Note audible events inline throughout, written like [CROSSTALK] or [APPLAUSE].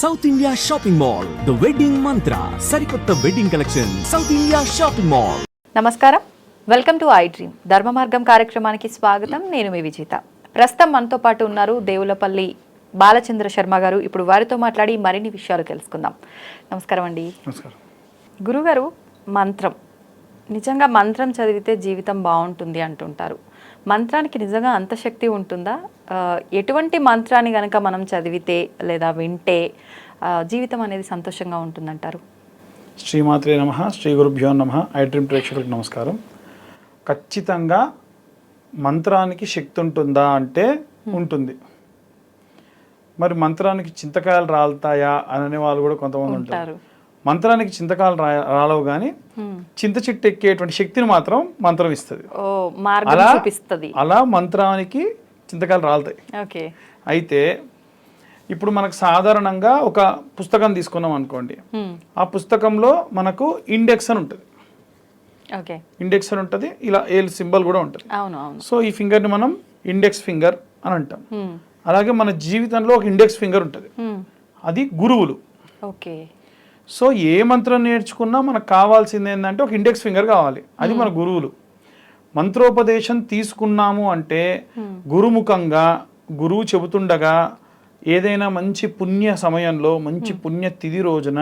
South India shopping mall the wedding Mantra సరికొత్త wedding collection south India shopping mall నమస్కారం. Welcome to I dream Dharma Margam కార్యక్రమానికి స్వాగతం. నేను మీ విజేత. ప్రస్తుతం మనతో పాటు ఉన్నారు దేవులపల్లి బాలచంద్ర శర్మ గారు. ఇప్పుడు వారితో మాట్లాడి మరిన్ని విషయాలు తెలుసుకుందాం. నమస్కారం అండి. నమస్కారం. గురుగారు మంత్రం. నిజంగా మంత్రం చదివితే జీవితం బాగుంటుంది అంటుంటారు. మంత్రానికి నిజంగా అంత శక్తి ఉంటుందా? ఎటువంటి మంత్రాన్ని గనక మనం చదివితే లేదా వింటే జీవితం అనేది సంతోషంగా ఉంటుందంటారు? శ్రీమాత్రే నమ శ్రీ గురుభ్యో నమ. ఐడ్రీమ్ ప్రేక్షకులకు నమస్కారం. ఖచ్చితంగా మంత్రానికి శక్తి ఉంటుందా అంటే ఉంటుంది. మరి మంత్రానికి చింతకాయలు రాలుతాయా? అని వాళ్ళు కూడా కొంతమంది ఉంటారు. మంత్రానికి చింతకాయలు రా రాలవు కానీ. చింత చెట్టు ఎక్కేటువంటి శక్తిని మాత్రం మంత్రం ఇస్తుంది. అలా అలా మంత్రానికి చింతకాయలు రాలుతాయి. అయితే ఇప్పుడు మనకు సాధారణంగా ఒక పుస్తకం తీసుకున్నాం అనుకోండి. ఆ పుస్తకంలో మనకు ఇండెక్స్ అని ఉంటుంది. ఇండెక్స్ అని ఉంటుంది. ఇలా ఏల్ సింబల్ కూడా ఉంటుంది. సో ఈ ఫింగర్ని మనం ఇండెక్స్ ఫింగర్ అని అంటాం. అలాగే మన జీవితంలో ఒక ఇండెక్స్ ఫింగర్ ఉంటుంది. అది గురువులు. ఓకే. సో ఏ మంత్రం నేర్చుకున్నా మనకు కావాల్సింది ఏంటంటే ఒక ఇండెక్స్ ఫింగర్ కావాలి. అది మన గురువులు. మంత్రోపదేశం తీసుకున్నాము అంటే గురుముఖంగా గురువు చెబుతుండగా ఏదైనా మంచి పుణ్య సమయంలో మంచి పుణ్య తిథి రోజున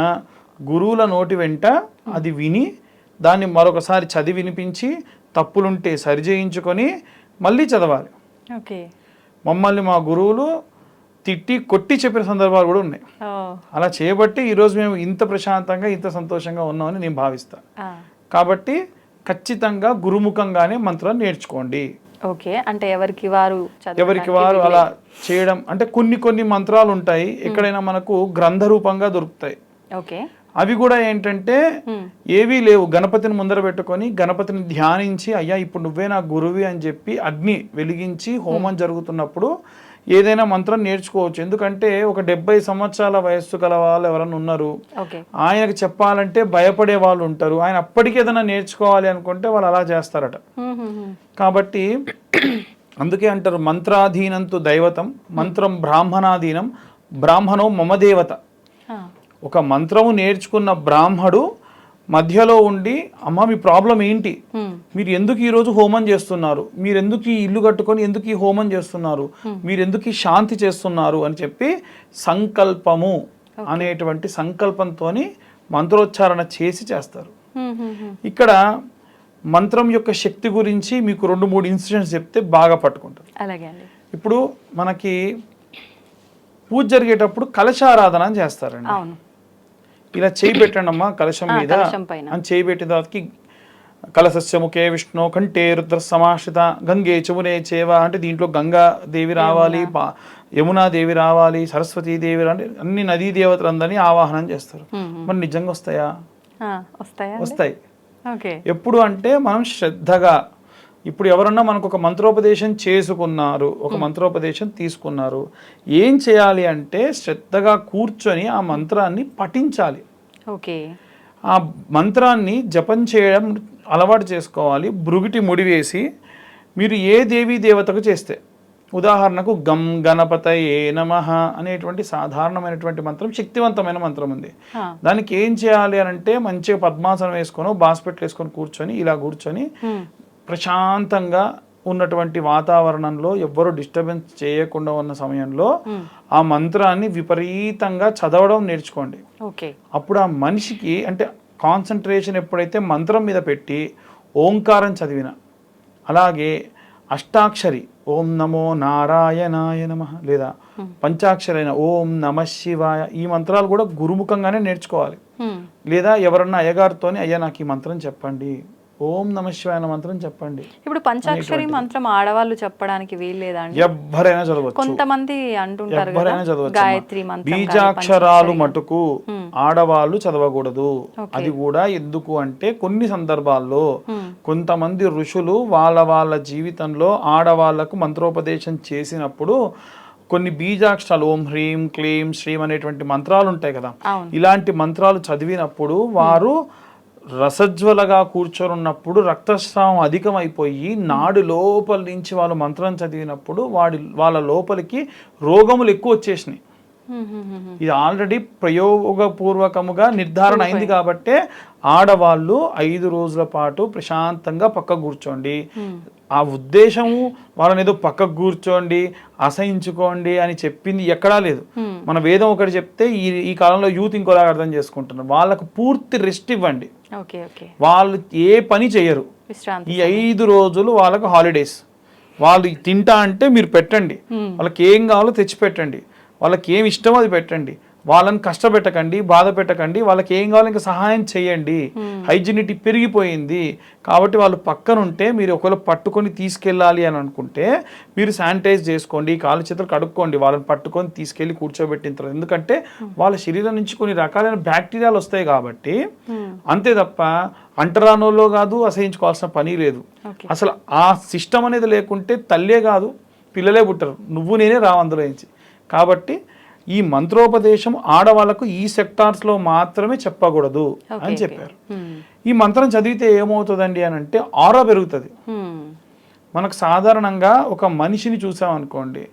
గురువుల నోటి వెంట అది విని దాన్ని మరొకసారి చదివి వినిపించి తప్పులుంటే సరిచేయించుకొని మళ్ళీ చదవాలి. ఓకే. మమ్మల్ని మా గురువులు తిట్టి కొట్టి చెప్పిన సందర్భాలు కూడా ఉన్నాయి. అలా చేయబట్టి ఈరోజు మేము ఇంత ప్రశాంతంగా ఇంత సంతోషంగా ఉన్నామని నేను భావిస్తాను. కాబట్టి ఖచ్చితంగా గురుముఖంగానే మంత్రాన్ని నేర్చుకోండి. ఓకే. అంటే ఎవరికి వారు ఎవరికి వారు అలా చేయడం అంటే కొన్ని కొన్ని మంత్రాలు ఉంటాయి. ఎక్కడైనా మనకు గ్రంథ రూపంగా దొరుకుతాయి. ఓకే. అవి కూడా ఏంటంటే. ఏవీ లేవు. గణపతిని ముందర పెట్టుకొని గణపతిని ధ్యానించి అయ్యా ఇప్పుడు నువ్వే నా గురువి అని చెప్పి అగ్ని వెలిగించి హోమం జరుగుతున్నప్పుడు ఏదైనా మంత్రం నేర్చుకోవచ్చు. ఎందుకంటే ఒక డెబ్బై సంవత్సరాల వయస్సు గల వాళ్ళు ఎవరైనా ఉన్నారు. ఆయనకు చెప్పాలంటే భయపడే వాళ్ళు ఉంటారు. ఆయన అప్పటికి ఏదైనా నేర్చుకోవాలి అనుకుంటే వాళ్ళు అలా చేస్తారట. కాబట్టి అందుకే అంటారు మంత్రాధీనంతు దైవతం మంత్రం బ్రాహ్మణాధీనం బ్రాహ్మణో మమ దేవత. ఆ. ఒక మంత్రము నేర్చుకున్న బ్రాహ్మడు మధ్యలో ఉండి అమ్మ మీ ప్రాబ్లం ఏంటి. మీరు ఎందుకు ఈ రోజు హోమం చేస్తున్నారు? మీరు ఎందుకు ఈ ఇల్లు కట్టుకొని ఎందుకు ఈ హోమం చేస్తున్నారు? మీరు ఎందుకు ఈ శాంతి చేస్తున్నారు? అని చెప్పి సంకల్పము అనేటువంటి సంకల్పంతోని మంత్రోచ్చారణ చేసి చేస్తారు. ఇక్కడ మంత్రం యొక్క శక్తి గురించి మీకు రెండు మూడు ఇన్సిడెంట్స్ చెప్తే బాగా అండి. ఇప్పుడు మనకి పూజ జరిగేటప్పుడు కలశారాధన అని చేస్తారండి. ఇలా చేయి పెట్టండి అమ్మా కలశం మీద. అని చేయి పెట్టిన తర్వాతకి కలసస్య ముఖే విష్ణు కంఠే రుద్ర సమాశ్రిత గంగే చమునే చేవ అంటే దీంట్లో గంగా దేవి రావాలి పా- యమునా దేవి రావాలి సరస్వతీ దేవి అంటే అన్ని నదీ దేవతలందరినీ ఆవాహనం చేస్తారు. మరి నిజంగా వస్తాయా? వస్తాయా ఎప్పుడు అంటే మనం శ్రద్ధగా ఇప్పుడు ఎవరన్నా మనకు ఒక మంత్రోపదేశం చేసుకున్నారు ఒక మంత్రోపదేశం తీసుకున్నారు ఏం చేయాలి అంటే శ్రద్ధగా కూర్చొని ఆ మంత్రాన్ని పఠించాలి. ఓకే. ఆ మంత్రాన్ని జపం చేయడం అలవాటు చేసుకోవాలి భృగిటి ముడివేసి మీరు ఏ దేవీ దేవతకు చేస్తే ఉదాహరణకు గం గణపతయే నమ అనేటువంటి సాధారణమైనటువంటి మంత్రం శక్తివంతమైన మంత్రం ఉంది. దానికి ఏం చేయాలి అని అంటే మంచిగా పద్మాసనం వేసుకొని బాస్పెట్లు వేసుకొని కూర్చొని ఇలా కూర్చొని. ప్రశాంతంగా ఉన్నటువంటి వాతావరణంలో ఎవ్వరు డిస్టర్బెన్స్ చేయకుండా ఉన్న సమయంలో ఆ మంత్రాన్ని విపరీతంగా చదవడం నేర్చుకోండి. ఓకే అప్పుడు ఆ మనిషికి అంటే కాన్సన్ట్రేషన్ ఎప్పుడైతే మంత్రం మీద పెట్టి ఓంకారం చదివిన అలాగే అష్టాక్షరి ఓం నమో నారాయణాయ నమ లేదా పంచాక్షరైన ఓం నమ శివాయ ఈ మంత్రాలు కూడా గురుముఖంగానే నేర్చుకోవాలి. హ్మ్. లేదా ఎవరన్నా అయ్యగారితోని అయ్యా నాకు ఈ మంత్రం చెప్పండి. ఓం నమ శివాయ అన్న మంత్రం చెప్పండి. ఇప్పుడు పంచాక్షరి మంత్రం ఆడవాళ్ళు చెప్పడానికి వీల్లేదా చదవచ్చు. కొంతమంది అంటుంటారు కదా ఎవరైనా చదవచ్చు గాయత్రి మంత్రం బీజాక్షరాలు మటుకు ఆడవాళ్ళు చదవకూడదు. అది కూడా ఎందుకు అంటే కొన్ని సందర్భాల్లో కొంతమంది ఋషులు వాళ్ళ వాళ్ళ జీవితంలో ఆడవాళ్ళకు మంత్రోపదేశం చేసినప్పుడు కొన్ని బీజాక్షరాలు ఓం హ్రీం క్లీం శ్రీం అనేటువంటి మంత్రాలు ఉంటాయి కదా. ఇలాంటి మంత్రాలు చదివినప్పుడు వారు రసజ్వలగా కూర్చొని ఉన్నప్పుడు రక్తస్రావం అధికమైపోయి నాడు లోపల నుంచి వాళ్ళు మంత్రం చదివినప్పుడు వాడి వాళ్ళ లోపలికి రోగములు ఎక్కువ వచ్చేసినాయి. ఇది ఆల్రెడీ ప్రయోగపూర్వకముగా నిర్ధారణ అయింది కాబట్టే ఆడవాళ్ళు ఐదు రోజుల పాటు ప్రశాంతంగా పక్క కూర్చోండి. ఆ ఉద్దేశము వాళ్ళని ఏదో పక్కకు కూర్చోండి అసహించుకోండి అని చెప్పింది ఎక్కడా లేదు. మన వేదం ఒకటి చెప్తే ఈ ఈ కాలంలో యూత్ ఇంకోలా అర్థం చేసుకుంటున్నారు. వాళ్ళకు పూర్తి రెస్ట్ ఇవ్వండి. వాళ్ళు ఏ పని చేయరు. ఈ ఐదు రోజులు వాళ్ళకు హాలిడేస్ వాళ్ళు తింటా అంటే మీరు పెట్టండి. వాళ్ళకి ఏం కావాలో తెచ్చి పెట్టండి. వాళ్ళకి ఏం ఇష్టమో అది పెట్టండి. వాళ్ళని కష్టపెట్టకండి బాధ పెట్టకండి వాళ్ళకి ఏం కావాలో ఇంకా సహాయం చేయండి. హైజీనిటీ పెరిగిపోయింది. కాబట్టి వాళ్ళు పక్కన ఉంటే మీరు ఒకవేళ పట్టుకొని తీసుకెళ్ళాలి అని అనుకుంటే మీరు శానిటైజ్ చేసుకోండి కాలు చేతులు కడుక్కోండి వాళ్ళని పట్టుకొని తీసుకెళ్ళి కూర్చోబెట్టిన తర్వాత. ఎందుకంటే వాళ్ళ శరీరం నుంచి కొన్ని రకాలైన బ్యాక్టీరియాలు వస్తాయి కాబట్టి అంతే తప్ప అంటరానోలో కాదు అసహించుకోవాల్సిన పని లేదు. అసలు ఆ సిస్టమ్ అనేది లేకుంటే తల్లే కాదు పిల్లలే పుట్టరు. నువ్వు నేనే రావు అందులో నుంచి. కాబట్టి ఈ మంత్రోపదేశం ఆడవాళ్ళకు ఈ సెక్టార్స్లో మాత్రమే చెప్పకూడదు అని. చెప్పారు. ఈ మంత్రం చదివితే ఏమవుతుందండి అని అంటే ఆరా పెరుగుతుంది. మనకు సాధారణంగా ఒక మనిషిని చూసామనుకోండి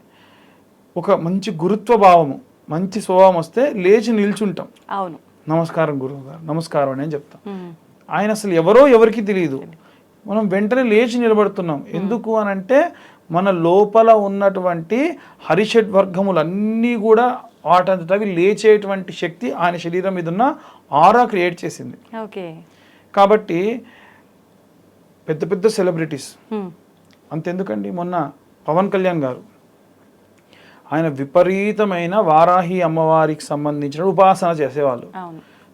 ఒక మంచి గురుత్వ భావము మంచి స్వభావం వస్తే లేచి నిల్చుంటాం. అవును. నమస్కారం గురువు గారు నమస్కారం అని చెప్తాం. ఆయన అసలు ఎవరో ఎవరికి తెలియదు మనం వెంటనే లేచి నిలబడుతున్నాం. ఎందుకు అని అంటే మన లోపల ఉన్నటువంటి హరిషడ్ వర్గములన్నీ కూడా వాటంతటవి లేచేటువంటి శక్తి ఆయన శరీరం మీద ఉన్న ఆరా క్రియేట్ చేసింది. ఓకే. కాబట్టి పెద్ద పెద్ద సెలబ్రిటీస్. అంతెందుకండి? మొన్న పవన్ కళ్యాణ్ గారు ఆయన విపరీతమైన వారాహి అమ్మవారికి సంబంధించిన ఉపాసన చేసేవాళ్ళు.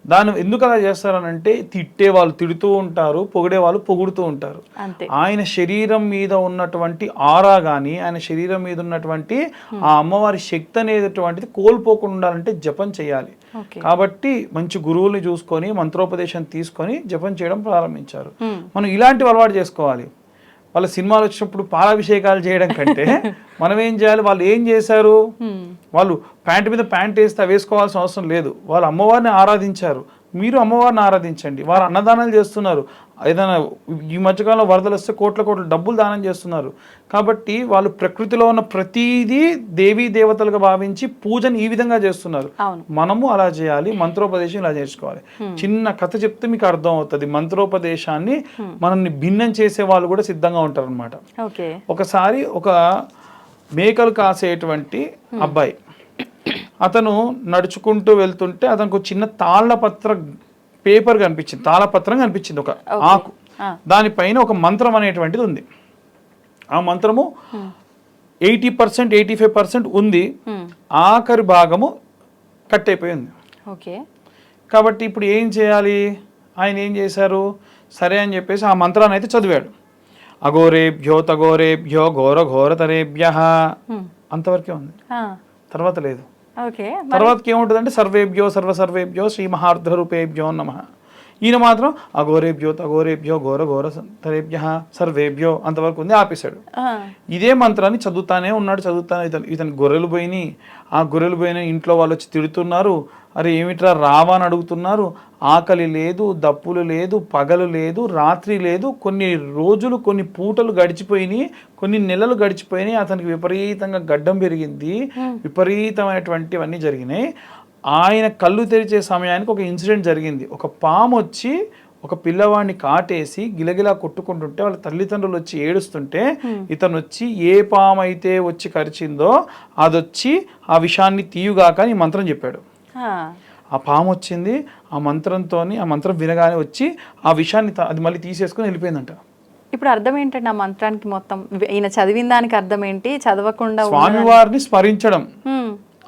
దాన్ని ఎందుకు అలా చేస్తారనంటే తిట్టే వాళ్ళు తిడుతూ ఉంటారు పొగిడే వాళ్ళు పొగుడుతూ ఉంటారు. ఆయన శరీరం మీద ఉన్నటువంటి ఆరా కానీ ఆయన శరీరం మీద ఉన్నటువంటి ఆ అమ్మవారి శక్తి అనేటటువంటిది కోల్పోకుండా ఉండాలంటే జపం చేయాలి. కాబట్టి మంచి గురువుల్ని చూసుకొని మంత్రోపదేశం తీసుకొని జపం చేయడం ప్రారంభించారు. మనం ఇలాంటివి అలవాటు చేసుకోవాలి. వాళ్ళ సినిమాలు వచ్చినప్పుడు పాలాభిషేకాలు చేయడం కంటే [LAUGHS] మనం ఏం చేయాలి? వాళ్ళు ఏం చేశారు. వాళ్ళు ప్యాంట్ మీద ప్యాంట్ వేస్తే వేసుకోవాల్సిన అవసరం లేదు. వాళ్ళు అమ్మవారిని ఆరాధించారు. మీరు అమ్మవారిని ఆరాధించండి. వారు అన్నదానాలు చేస్తున్నారు. ఏదైనా ఈ మధ్యకాలంలో వరదలు వస్తే కోట్ల కోట్ల డబ్బులు దానం చేస్తున్నారు. కాబట్టి వాళ్ళు ప్రకృతిలో ఉన్న ప్రతిదీ దేవీ దేవతలుగా భావించి పూజను ఈ విధంగా చేస్తున్నారు. మనము అలా చేయాలి మంత్రోపదేశం ఇలా నేర్చుకోవాలి చిన్న కథ చెప్తే మీకు అర్థం అవుతుంది మంత్రోపదేశాన్ని మనల్ని భిన్నం చేసే వాళ్ళు కూడా సిద్ధంగా ఉంటారు అనమాట ఒకసారి ఒక మేకలు కాసేటువంటి అబ్బాయి. అతను నడుచుకుంటూ వెళ్తుంటే అతనికి చిన్న తాళ్ళపత్ర పేపర్ కనిపించింది తాళపత్రం కనిపించింది ఒక ఆకు. దానిపైన ఒక మంత్రం అనేటువంటిది ఉంది. ఆ మంత్రము eighty percent eighty five percent ఉంది. ఆఖరి భాగము కట్ అయిపోయింది ఓకే. కాబట్టి ఇప్పుడు ఏం చేయాలి? ఆయన ఏం చేశారు? సరే అని చెప్పేసి ఆ మంత్రాన్ని అయితే చదివాడు. అఘోరేభ్యో తఘోరేభ్యో ఘోర ఘోరతరేభ్య Hmm. అంతవరకే ఉంది. తర్వాత లేదు. తర్వాతకి ఏముంటుందంటే సర్వేభ్యో సర్వ సర్వేభ్యో శ్రీ మహార్ధ రూపేభ్యో నమ. ఈయన మాత్రం అఘోరేభ్యో తఘోరేభ్యో ఘోర ఘోర తరేభ్య సర్వేభ్యో అంతవరకు ఉంది ఆపేశాడు. ఇదే మంత్రాన్ని చదువుతానే ఉన్నాడు చదువుతానే ఇతను ఇతని గొర్రెలు పోయినాయి ఆ గొర్రెలు పోయిన ఇంట్లో వాళ్ళు వచ్చి తిడుతున్నారు అరే ఏమిట్రా రావా అని అడుగుతున్నారు ఆకలి లేదు దప్పులు లేదు పగలు లేదు రాత్రి లేదు కొన్ని రోజులు కొన్ని పూటలు గడిచిపోయినాయి కొన్ని నెలలు గడిచిపోయినాయి అతనికి విపరీతంగా గడ్డం పెరిగింది విపరీతమైనటువంటివన్నీ జరిగినాయి. ఆయన కళ్ళు తెరిచే సమయానికి ఒక ఇన్సిడెంట్ జరిగింది. ఒక పాము వచ్చి ఒక పిల్లవాడిని కాటేసి గిలగిలా కొట్టుకుంటుంటే వాళ్ళ తల్లిదండ్రులు వచ్చి ఏడుస్తుంటే ఇతను వచ్చి ఏ పాము అయితే వచ్చి కరిచిందో అదొచ్చి ఆ విషాన్ని తీయుగాక అని మంత్రం చెప్పాడు. ఆ. పాము వచ్చింది ఆ మంత్రంతో ఆ మంత్రం వినగానే వచ్చి ఆ విషాన్ని అది మళ్ళీ తీసేసుకుని వెళ్ళిపోయిందంట. ఇప్పుడు అర్థం ఏంటండి ఆ మంత్రానికి మొత్తం? ఈయన చదివిన దానికి అర్థం ఏంటి? చదవకుండా స్వామివారిని స్మరించడం.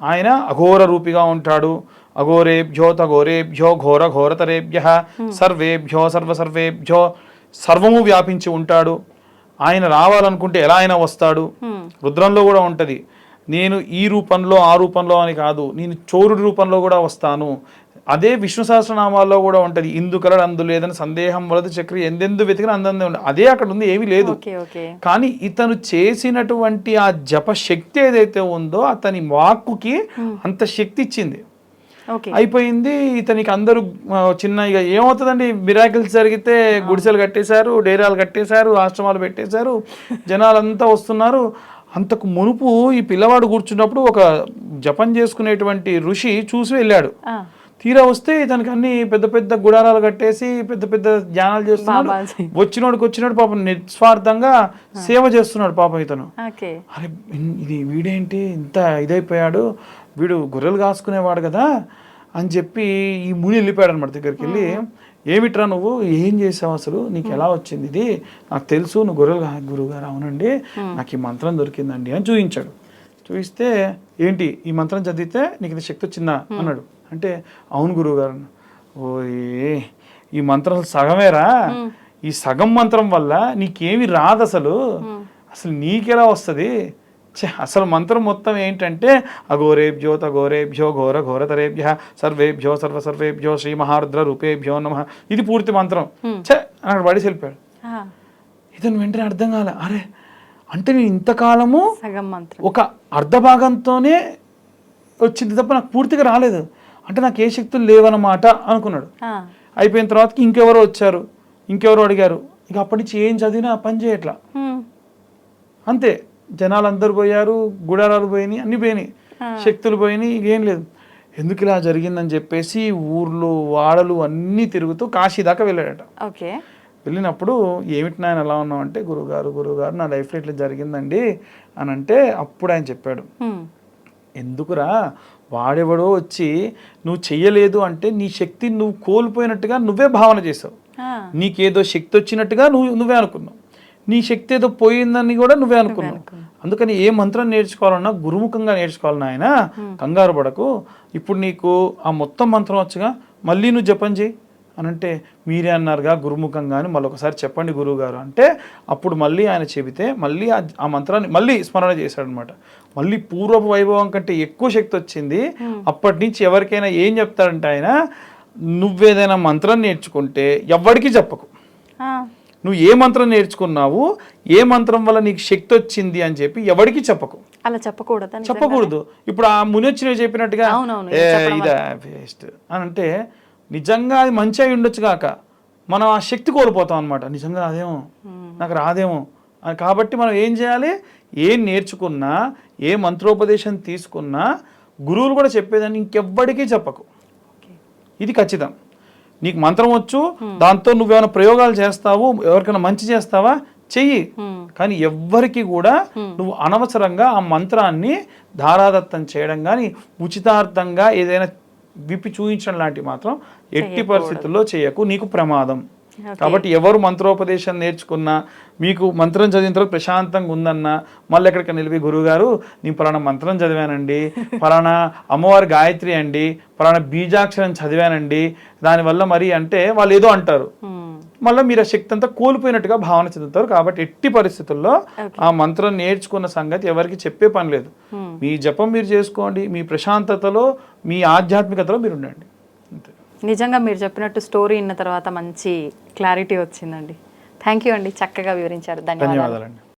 ఆయన అఘోర రూపిగా ఉంటాడు. అఘోరేభ్యో తఘోరేభ్యో ఘోర ఘోరతరేభ్య సర్వేభ్యో సర్వసర్వేభ్యో సర్వము వ్యాపించి ఉంటాడు. ఆయన రావాలనుకుంటే ఎలా అయినా వస్తాడు. రుద్రంలో కూడా ఉంటుంది. నేను ఈ రూపంలో ఆ రూపంలో అని కాదు. నేను చోరుడి రూపంలో కూడా వస్తాను. అదే విష్ణు సహస్రనామాల్లో కూడా ఉంటది. ఇందుకలడు అందు లేదని సందేహం వలదు చక్రి ఎందెందు వెతికిన అందందే ఉంది అదే అక్కడ ఉంది ఏమీ లేదు. కానీ ఇతను చేసినటువంటి ఆ జప శక్తి ఏదైతే ఉందో అతని వాక్కుకి అంత శక్తి ఇచ్చింది. అయిపోయింది ఇతనికి అందరూ చిన్న ఇక ఏమవుతుందండి? మిరాకిల్స్ జరిగితే గుడిసెలు కట్టేశారు డేరాలు కట్టేశారు ఆశ్రమాలు పెట్టేశారు జనాలంతా వస్తున్నారు. అంతకు మునుపు ఈ పిల్లవాడు కూర్చున్నప్పుడు ఒక జపం చేసుకునేటువంటి ఋషి చూసి వెళ్ళాడు. తీరా వస్తే ఇతనికి అన్ని పెద్ద పెద్ద గుడారాలు కట్టేసి పెద్ద పెద్ద ధ్యానాలు చేస్తున్నాడు. వచ్చినోడికి వచ్చినోడు పాపం నిస్వార్థంగా సేవ చేస్తున్నాడు పాపం ఇతను. అరే ఇది వీడేంటి ఇంత ఇదైపోయాడు? వీడు గొర్రెలు కాసుకునేవాడు కదా అని చెప్పి ఈ ముని వెళ్ళిపోయాడు అనమాట దగ్గరికి వెళ్ళి. ఏమిట్రా నువ్వు? ఏం చేసావు అసలు? నీకు ఎలా వచ్చింది ఇది? నాకు తెలుసు నువ్వు గొర్రెలు గురువు గారు అవునండి నాకు ఈ మంత్రం దొరికిందండి అని చూపించాడు చూపిస్తే ఏంటి? ఈ మంత్రం చదివితే నీకు ఇది శక్తి వచ్చిందా? అన్నాడు. అంటే అవును గురువు గారు ఓయే ఈ మంత్రం సగమేరా? ఈ సగం మంత్రం వల్ల నీకేమి రాదు అసలు అసలు నీకెలా వస్తుంది? అసలు మంత్రం మొత్తం ఏంటంటే అఘోరేభ్యో తఘోరేభ్యో ఘోర ఘోరతరేభ్య సర్వేభ్యో సర్వ సర్వేభ్యో శ్రీ మహారుద్ర రూపేభ్యో నమ. ఇది పూర్తి మంత్రం. ఛే అని అక్కడ పడేసి వెళ్ళిపోయాడు ఆ, ఇతను వెంటనే అర్థం కాలే. అరే అంటే నేను ఇంతకాలము ఒక అర్ధ భాగంతోనే వచ్చింది తప్ప నాకు పూర్తిగా రాలేదు. అంటే నాకు ఏ శక్తులు లేవన్నమాట అనుకున్నాడు. అయిపోయిన తర్వాతకి ఇంకెవరో వచ్చారు ఇంకెవరో అడిగారు ఇక అప్పటి నుంచి ఏం చదివినా పని చేయట్లా. అంతే జనాలు అందరు పోయారు గుడారాలు పోయినాయి అన్ని పోయినాయి శక్తులు పోయినాయి ఇక ఏం లేదు. ఎందుకు ఇలా జరిగిందని చెప్పేసి ఊర్లు వాడలు అన్నీ తిరుగుతూ కాశీ దాకా వెళ్ళాడట. ఓకే. వెళ్ళినప్పుడు ఏమిటి నాయన ఎలా ఉన్నావు అంటే గురువుగారు గురువుగారు నా లైఫ్లో ఇట్లా జరిగిందండి అని అంటే అప్పుడు ఆయన చెప్పాడు. ఎందుకురా? వాడెవడో వచ్చి నువ్వు చెయ్యలేదు అంటే నీ శక్తి నువ్వు కోల్పోయినట్టుగా నువ్వే భావన చేసావు. నీకేదో శక్తి వచ్చినట్టుగా నువ్వు నువ్వే అనుకున్నావు. నీ శక్తి ఏదో పోయిందని కూడా నువ్వే అనుకున్నావు. అందుకని ఏ మంత్రం నేర్చుకోవాలన్నా గురుముఖంగా నేర్చుకోవాలన్నా ఆయన కంగారు పడకు. ఇప్పుడు నీకు ఆ మొత్తం మంత్రం వచ్చుగా మళ్ళీ నువ్వు జపం చేయి అని అంటే మీరే అన్నారుగా గురుముఖంగా అని మళ్ళీ ఒకసారి చెప్పండి గురువు గారు అంటే అప్పుడు మళ్ళీ ఆయన చెబితే మళ్ళీ ఆ- మంత్రాన్ని మళ్ళీ స్మరణ చేశాడనమాట. మళ్ళీ పూర్వపు వైభవం కంటే ఎక్కువ శక్తి వచ్చింది. అప్పటి నుంచి ఎవరికైనా ఏం చెప్తాడంటే ఆయన నువ్వేదైనా మంత్రం నేర్చుకుంటే ఎవ్వడికి చెప్పకు. నువ్వు ఏ మంత్రం నేర్చుకున్నావు ఏ మంత్రం వల్ల నీకు శక్తి వచ్చింది అని చెప్పి ఎవరికి చెప్పకు. అలా చెప్పకూడదని చెప్పకూడదు. ఇప్పుడు ఆ ముని వచ్చిన చెప్పినట్టుగా అవునవును, "ఏ, ఇదా వేస్ట్ అని అంటే నిజంగా అది మంచి అయి ఉండొచ్చు కాక మనం ఆ శక్తి కోల్పోతాం అనమాట నిజంగా అదేమో నాకు రాదేమో? కాబట్టి మనం ఏం చేయాలి? ఏం నేర్చుకున్నా ఏ మంత్రోపదేశం తీసుకున్నా గురువులు కూడా చెప్పేదాన్ని ఇంకెవ్వడికి చెప్పకు. ఇది ఖచ్చితం. నీకు మంత్రం వచ్చు దాంతో నువ్వేమైనా ప్రయోగాలు చేస్తావు ఎవరికైనా మంచి చేస్తావా? చెయ్యి. కానీ ఎవ్వరికి కూడా నువ్వు అనవసరంగా ఆ మంత్రాన్ని ధారాదత్తం చేయడం కానీ ఉచితార్థంగా ఏదైనా విప్పి చూపించడం లాంటివి మాత్రం ఎట్టి పరిస్థితుల్లో చేయకు. నీకు ప్రమాదం. కాబట్టి ఎవరు మంత్రోపదేశం నేర్చుకున్నా మీకు మంత్రం చదివిన తర్వాత ప్రశాంతంగా ఉందన్నా మళ్ళీ ఎక్కడికి నిలిపి గురువుగారు నేను పలానా మంత్రం చదివానండి పలానా అమ్మవారి గాయత్రి అండి పలానా బీజాక్షరం చదివానండి దానివల్ల మరి అంటే వాళ్ళు ఏదో అంటారు. మళ్ళీ మీరు ఆ శక్తి అంతా కోల్పోయినట్టుగా భావన చెందుతారు. కాబట్టి ఎట్టి పరిస్థితుల్లో ఆ మంత్రం నేర్చుకున్న సంగతి ఎవరికి చెప్పే పని లేదు. మీ జపం మీరు చేసుకోండి మీ ప్రశాంతతలో మీ ఆధ్యాత్మికతలో మీరు ఉండండి. నిజంగా మీరు చెప్పినట్టు స్టోరీ విన్న తర్వాత మంచి క్లారిటీ వచ్చిందండి. థ్యాంక్ యూ అండి. చక్కగా వివరించారు. ధన్యవాదాలు.